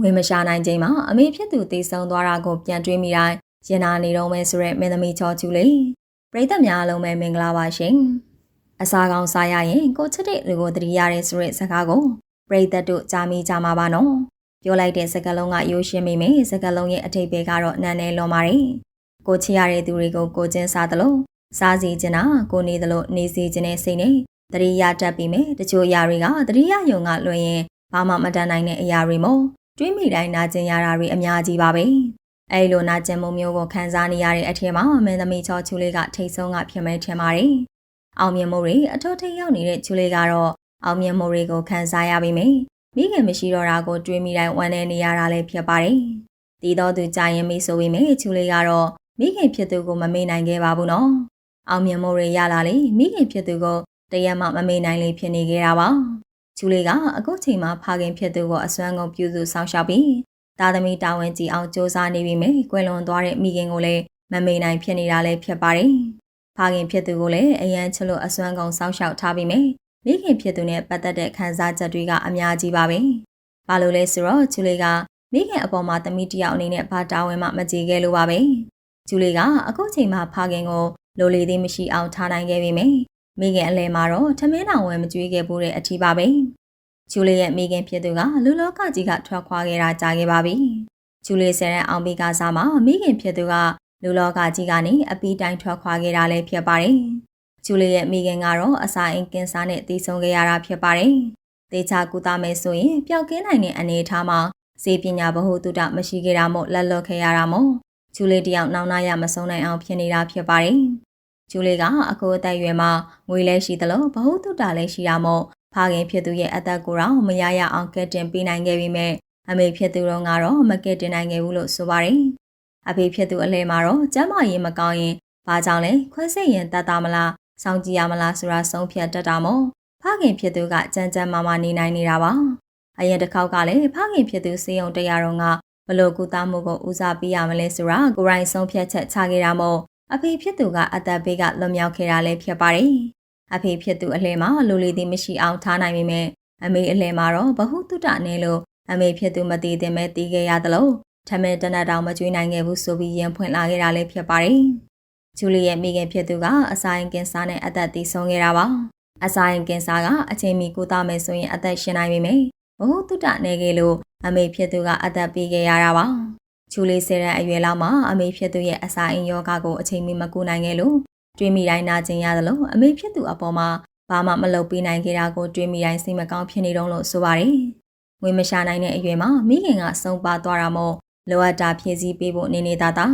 ငွေမရှာနိုင်ချိန်မှာအမေဖြစ်သူတည်ဆုံသွားတာကိုပြန်တွေးမိတိုင်းရင်နာနေတော့မယ်ဆိုရက်မင်းသမီးချောချူလေးပရိသတ်များအားလုံးပဲမင်္ဂလာပါရှင်အစာကောင်းစားရရင်ကိုချစ်တဲ့လူကိုတတိရတဲ့ဆိုရက်စကားကိုပရိသတ်တို့ကြားမိကြမှာပါနော်ပြောလိုက်တဲ့စကားလုံးကရိုးရှင်းမိမယ်စကားလုံးရဲ့အထိပ္ပယ်ကတော့နန်းနေလွန်ပါတယ်ကိုချစ်ရတဲ့သူတွေကိုကိုချင်းစားသလိုစားစီခြင်းနာကိုနေသလိုနေစီခြင်းနဲ့စိတ်နဲ့တတိယတက်ပြီးမယ်တချို့အရာတွေကတတိယယုံကလွှင့်ရင်ဘာမှမတန်နိုင်တဲ့အရာတွေမို့ တွေးမိတိုင်းနာကျင်ရတာတွေအများကြီးပါပဲအဲလိုနာကျင်မှုမျိုးကိုခံစားနေရတဲ့အထက်မှာမင်းသမီးချောချူလေးကထိတ်ဆုံးကဖြစ်မဲ့ထင်ပါတယ်အောင်မြင်မှုတွေအထောက်ထိတ်ရောက်နေတဲ့ချူလေးကတော့အောင်မြင်မှုတွေကိုခံစားရပြီမယ်မိခင်မရှိတော့တာကိုတွေးမိတိုင်းဝမ်းနေနေရတာလည်းဖြစ်ပါတယ်တည်တော်သူကြာရင်မိဆိုပေမဲ့ချူလေးကတော့မိခင်ဖြစ်သူကိုမမေ့နိုင်ခဲ့ပါဘူးနော်အောင်မြင်မှုတွေရလာလေမိခင်ဖြစ်သူကိုတရက်မှမမေ့နိုင်လေဖြစ်နေခဲ့တာပါ ကျူလေးကအခုချိန်မှာဖခင်ဖြစ်သူကိုအစွမ်းကုန်ပြုစုဆောင်ရှောက်ပြီးသားသမီးတာဝန်ကြီးအောင်စ조사နေပြီမယ်ကွယ်လွန်သွားတဲ့မိခင်ကိုလည်းမမေ့နိုင်ဖြစ်နေတာလည်းဖြစ်ပါတယ်ဖခင်ဖြစ်သူကိုလည်းအရန်ချလို့အစွမ်းကုန်ဆောင်ရှောက်ထားပြီးမယ်မိခင်ဖြစ်သူနဲ့ပတ်သက်တဲ့ခံစားချက်တွေကအများကြီးပါပဲဘာလို့လဲဆိုတော့ကျူလေးကမိခင်အပေါ်မှာသမီးတယောက်အနေနဲ့ဘာတာဝန်မှမကြည့်ခဲ့လို့ပါပဲကျူလေးကအခုချိန်မှာဖခင်ကိုလိုလေသေးမရှိအောင်ထားနိုင်ခဲ့ပြီမယ် မိခင်အလဲမှာတော့ထမင်းတောင်ဝယ်မကြွေးခဲ့ဘူးတဲ့အထီးပါပဲကျူလေးရဲ့မိခင်ဖြစ်သူကလူလောကကြီးကထွက်ခွာခဲ့တာကြာခဲ့ပါပြီကျူလေးဆယ်တဲ့အောင်ဘီကစားမှာမိခင်ဖြစ်သူကလူလောကကြီးကနေအပီးတိုင်းထွက်ခွာခဲ့တာလည်းဖြစ်ပါတယ်ကျူလေးရဲ့မိခင်ကတော့အစာအိမ်ကင်ဆာနဲ့တည်ဆုံခဲ့ရတာဖြစ်ပါတယ်တေချာကူတာမယ်ဆိုရင်ပျောက်ကင်းနိုင်တဲ့အနေအထားမှာစေပညာဘ ਹੁ တုတမရှိခဲ့တာမို့လက်လွတ်ခဲ့ရတာမို့ကျူလေးတယောက်နောင်နာရမဆုံးနိုင်အောင်ဖြစ်နေတာဖြစ်ပါတယ် ကျူလေးကအခုအသက်အရွယ်မှာငွေလဲရှိသလိုဘ ਹੁ တုတာလည်းရှိတာမို့ဖခင်ဖြစ်သူရဲ့အသက်ကိုတော့မရရအောင်ကဲတင်ပေးနိုင်ခဲ့ပြီးမြဲအမေဖြစ်သူတော့ကတော့မကဲတင်နိုင်ခဲ့ဘူးလို့ဆိုပါတယ်အဖေဖြစ်သူအလဲမှာတော့ကျမရင်မကောင်းရင်ဘာကြောင့်လဲခွဲစိတ်ရင်တတ်တာမလားစောင့်ကြည့်ရမလားဆိုတာဆုံးဖြတ်တတ်တာမို့ဖခင်ဖြစ်သူကကြမ်းကြမ်းမာမာနေနိုင်နေတာပါအရင်တစ်ခေါက်ကလည်းဖခင်ဖြစ်သူစေယုံတရားတော်ကဘလို့ကုသမှုကိုဦးစားပေးရမလဲဆိုတာကိုရိုင်းဆုံးဖြတ်ချက်ချခဲ့တာမို့ အဖေဖြစ်သူကအသက်ဘေးကလွတ်မြောက်ခဲ့တာလည်းဖြစ်ပါတယ်။အဖေဖြစ်သူအလှဲမှာလူလီသည်မရှိအောင်ထားနိုင်ပေမဲ့အမေအလှဲမှာတော့ဘ ഹു တုတနဲ့လို့အမေဖြစ်သူမတည်တင်မဲ့တည်ခဲ့ရသလိုထမဲတနတ်တောင်မကျွေးနိုင်ခဲ့ဘူးဆိုပြီးရင်ဖွင့်လာခဲ့တာလည်းဖြစ်ပါတယ်။ဂျူလီရဲ့မိခင်ဖြစ်သူကအစာရင်ကင်ဆာနဲ့အသက်တည်ဆုံးခဲ့တာပါ။အစာရင်ကင်ဆာကအချိန်မီကုသမယ်ဆိုရင်အသက်ရှင်နိုင်ပေမဲ့ဘ ഹു တုတနဲ့ခဲ့လို့အမေဖြစ်သူကအသက်ပေးခဲ့ရတာပါ။ ချူလေးဆယ်တဲ့အရွယ်လောက်မှာအမေဖြစ်သူရဲ့အစာအိမ်ယောဂကိုအချိန်မီမကူနိုင်ခဲ့လို့တွေးမိတိုင်းနာကျင်ရသလိုအမေဖြစ်သူအပေါ်မှာဘာမှမလုပ်ပေးနိုင်ခဲ့တာကိုတွေးမိတိုင်းစိတ်မကောင်းဖြစ်နေတော့လို့ဆိုပါတယ်။ငွေမရှာနိုင်တဲ့အရွယ်မှာမိခင်ကဆုံးပါသွားတာမို့လိုအပ်တာဖြည့်ဆည်းပေးဖို့နေနေတာတာ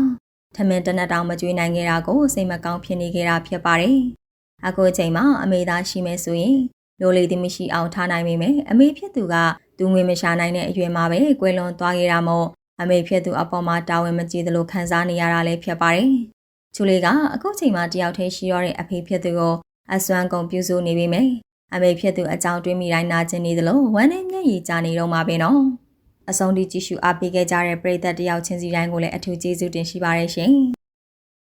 ထမင်းတနက်တောင်မကြွေးနိုင်ခဲ့တာကိုစိတ်မကောင်းဖြစ်နေခဲ့တာဖြစ်ပါတယ်။အခုအချိန်မှာအမေသားရှိမယ်ဆိုရင်လိုလေသည်မရှိအောင်ထားနိုင်မိမယ်။အမေဖြစ်သူကသူငွေမရှာနိုင်တဲ့အရွယ်မှာပဲကွယ်လွန်သွားခဲ့တာမို့ အမေဖြစ်သူအပေါ်မှာတာဝန်မကြီးသလိုခံစားနေရတာလည်းဖြစ်ပါတယ်။ချူလေးကအခုချိန်မှာတယောက်တည်းရှိရတဲ့အဖေဖြစ်သူကိုအစွမ်းကုန်ပြုစုနေပြီမယ်။အမေဖြစ်သူအကြောင်းတွေးမိတိုင်းနာကျင်နေသလိုဝမ်းနဲ့မျက်ရည်ကျနေတော့မှာပဲနော်။အဆုံးထိကြည့်ရှုအားပေးခဲ့ကြတဲ့ပရိသတ်တယောက်ချင်းစီတိုင်းကိုလည်းအထူးကျေးဇူးတင်ရှိပါတယ်ရှင်။